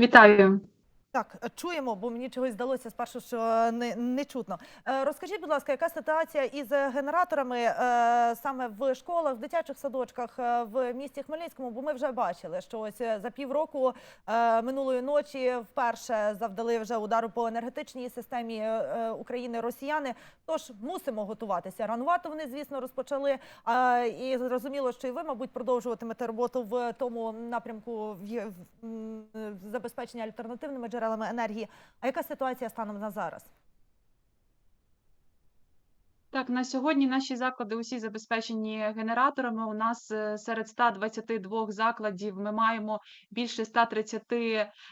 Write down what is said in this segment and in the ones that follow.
Вітаю. Так, е, чуємо, бо мені чогось здалося спершу, що не, не чутно. Е, Розкажіть, будь ласка, яка ситуація із генераторами е, саме в школах, в дитячих садочках е, в місті Хмельницькому? Бо ми вже бачили, що ось е, за півроку е, минулої ночі вперше завдали вже удару по енергетичній системі е, е, України росіяни. Тож мусимо готуватися. Ранувато вони, звісно, розпочали. е, І зрозуміло, що і ви, мабуть, продовжуватимете роботу в тому напрямку в е, забезпечення альтернативними джерелами енергії. А яка ситуація станом на зараз? Так, на сьогодні наші заклади усі забезпечені генераторами. У нас е, серед 122 закладів ми маємо більше 130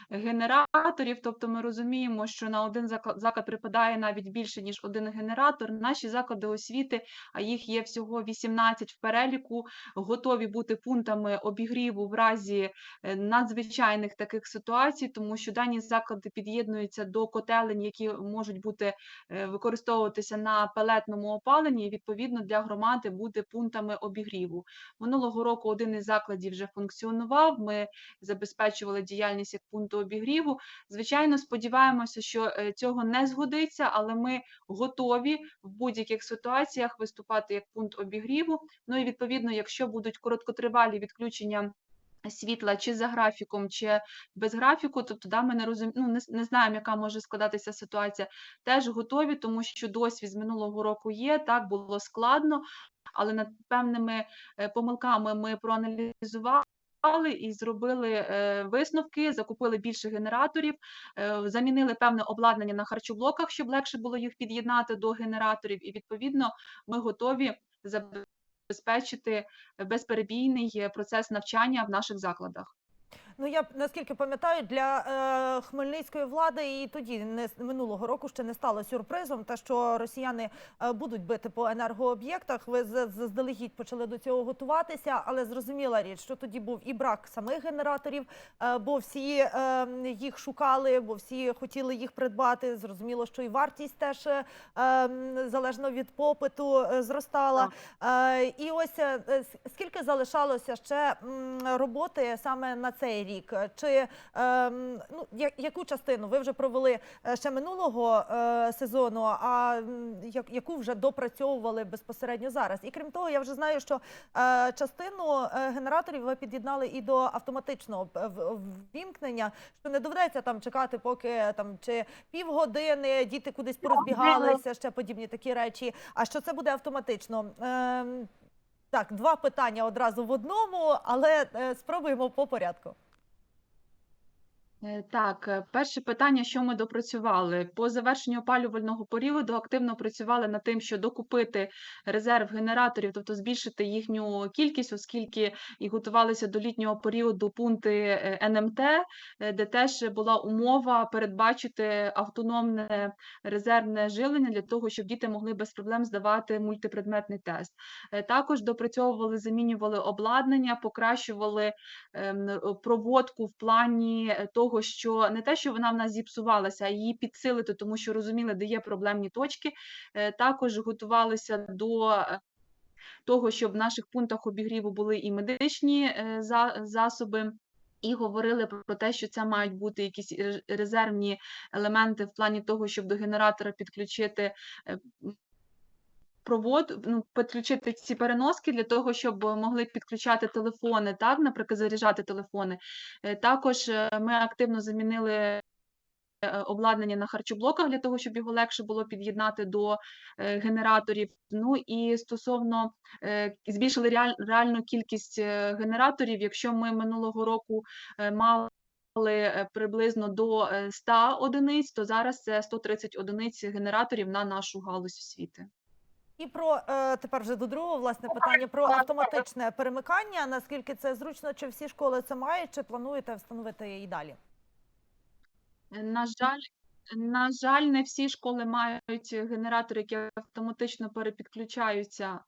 генераторів. Тобто ми розуміємо, що на один заклад, припадає навіть більше ніж один генератор. Наші заклади освіти, а їх є всього 18 в переліку, готові бути пунктами обігріву в разі е, надзвичайних таких ситуацій, тому що дані заклади під'єднуються до котелень, які можуть бути е, використовуватися на пелетному опаленні, відповідно для громади буде пунктами обігріву. Минулого року один із закладів вже функціонував. Ми забезпечували діяльність як пункту обігріву. Звичайно, сподіваємося, що е, цього не згодиться, але ми готові в будь-яких ситуаціях виступати як пункт обігріву. Ну і відповідно, якщо будуть короткотривалі відключення. Світла чи за графіком, чи без графіку, то тоді ми не розум... ну, не, не знаємо, яка може складатися ситуація. Теж готові, тому що досвід з минулого року є. Так було складно, але над певними е, помилками ми проаналізували. І зробили е, висновки, закупили більше генераторів, е, замінили певне обладнання на харчоблоках, щоб легше було їх під'єднати до генераторів. І відповідно ми готові забезпечити безперебійний е, процес навчання в наших закладах. Ну я наскільки пам'ятаю, для е, хмельницької влади і тоді не минулого року ще не стало сюрпризом, те, що росіяни е, будуть бити по енергооб'єктах. Ви заздалегідь почали до цього готуватися, але зрозуміла річ, що тоді був і брак самих генераторів, е, бо всі е, їх шукали, бо всі хотіли їх придбати. Зрозуміло, що і вартість теж е, залежно від попиту е, зростала. Е, І ось е, е, скільки залишалося ще м, роботи саме на цей рік? Чи ем, ну я- яку частину ви вже провели е, ще минулого е, сезону? А як- яку вже допрацьовували безпосередньо зараз? І крім того, я вже знаю, що е, частину генераторів ви під'єднали і до автоматичного ввімкнення, що не доведеться там чекати, поки там чи півгодини діти кудись порозбігалися, ще подібні такі речі. А що це буде автоматично? Ем, так, два питання одразу в одному, але спробуємо по порядку. Е, Так, е, перше питання, що ми допрацювали? По завершенню опалювального періоду активно працювали над тим, що докупити резерв генераторів, тобто збільшити їхню кількість, оскільки і готувалися до літнього періоду пункти е, НМТ, де теж була умова передбачити автономне резервне жилення для того, щоб діти могли без проблем здавати мультипредметний тест. Також допрацьовували, замінювали обладнання, покращували ем, проводку в плані е, того, що не те, що вона в нас зіпсувалася, а її підсилити, тому що розуміли, де є проблемні точки. Е, Також готувалися до е, того, щоб в наших пунктах обігріву були і медичні е, засоби. І говорили про те, що це мають бути якісь резервні елементи в плані того, щоб до генератора підключити провод, ну, підключити ці переноски для того, щоб могли підключати телефони, так, наприклад, заряджати телефони. Е, Також е, ми активно замінили е, обладнання на харчоблоках для того, щоб його легше було під'єднати до генераторів. Ну і стосовно збільшили реаль- реальну кількість генераторів. Якщо ми минулого року мали приблизно до е, 100 одиниць, то зараз це 130 одиниць генераторів на нашу галузь освіти. І про е, тепер вже до другого власне питання про автоматичне перемикання. Наскільки це зручно? Чи всі школи це мають? Чи плануєте встановити і далі? На жаль, на жаль, не всі школи мають генератори, які автоматично перепідключаються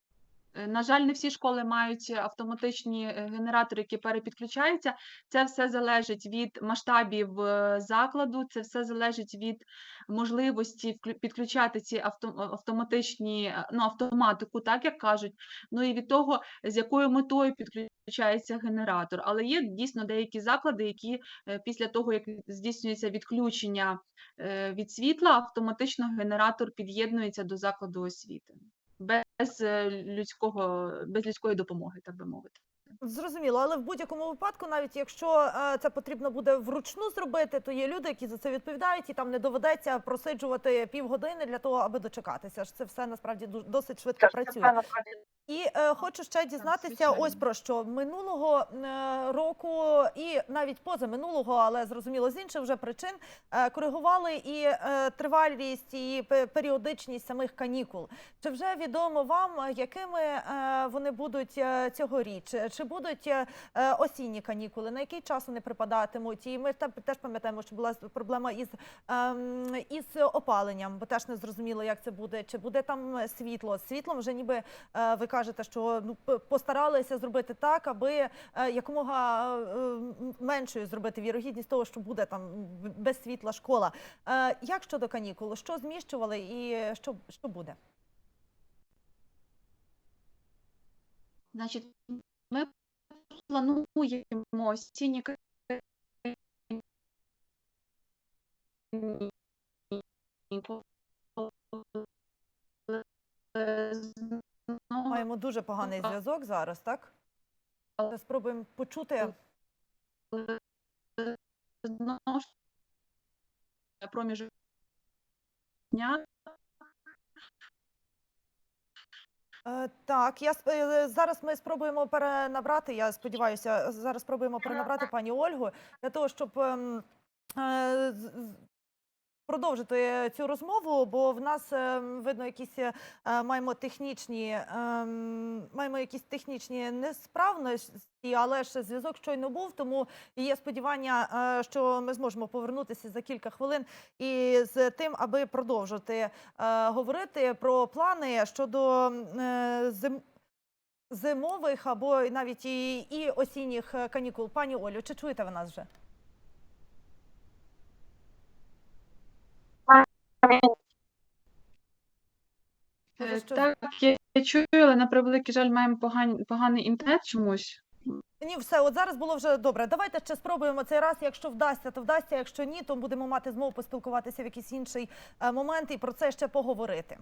На жаль, не всі школи мають автоматичні е, генератори, які перепідключаються. Це все залежить від масштабів е, закладу, це все залежить від можливості підключати ці автоматичні е, ну, автоматику, так як кажуть. Ну і від того, з якою метою підключається генератор. Але є дійсно деякі заклади, які е, після того, як здійснюється відключення е, від світла, автоматично генератор під'єднується до закладу освіти без е, людського, без людської допомоги, так би мовити. Зрозуміло, але в будь-якому випадку, навіть якщо е, це потрібно буде вручну зробити, то є люди, які за це відповідають, і там не доведеться просиджувати півгодини для того, аби дочекатися. Це все насправді ду- досить швидко працює. І е, хочу ще дізнатися, ось про що минулого е, року, і навіть позаминулого, але зрозуміло з інших вже причин, е, коригували і е, тривалість, і періодичність самих канікул. Чи вже відомо вам, е, якими е, вони будуть е, цьогоріч? Чи будуть е, е, осінні канікули? На який час вони припадатимуть? І ми те- теж пам'ятаємо, що була проблема із, ем, із опаленням, бо теж не зрозуміло, як це буде. Чи буде там світло? З світлом вже ніби е, ви кажете, що ну постаралися зробити так, аби е, якомога е, меншою зробити вірогідність того, що буде там без світла школа. Е, Як щодо канікул? Що зміщували і що, що буде? Значить, ми плануємо осінні Маємо дуже поганий зв'язок зараз, так? Е, Спробуємо почути. дня. Е, Так, я е, зараз ми спробуємо перенабрати. Я сподіваюся, зараз спробуємо перенабрати пані Ольгу для того, щоб ем, е, продовжити цю розмову, бо в нас ем, видно якісь е, маємо технічні ем, маємо якісь технічні несправності, але ж зв'язок щойно був. Тому є сподівання, е, що ми зможемо повернутися за кілька хвилин і з тим, аби продовжити е, говорити про плани щодо е, зим. Зимових або навіть і, і осінніх е, канікул. Пані Олю, чи чуєте ви нас вже? Е, що- Так, я я чую, але на превеликий жаль, маємо погані- поганий інтернет чомусь. Ні, все, от зараз було вже добре. Давайте ще спробуємо цей раз. Якщо вдасться, то вдасться. Якщо ні, то будемо мати змогу поспілкуватися в якийсь інший е, момент і про це ще поговорити.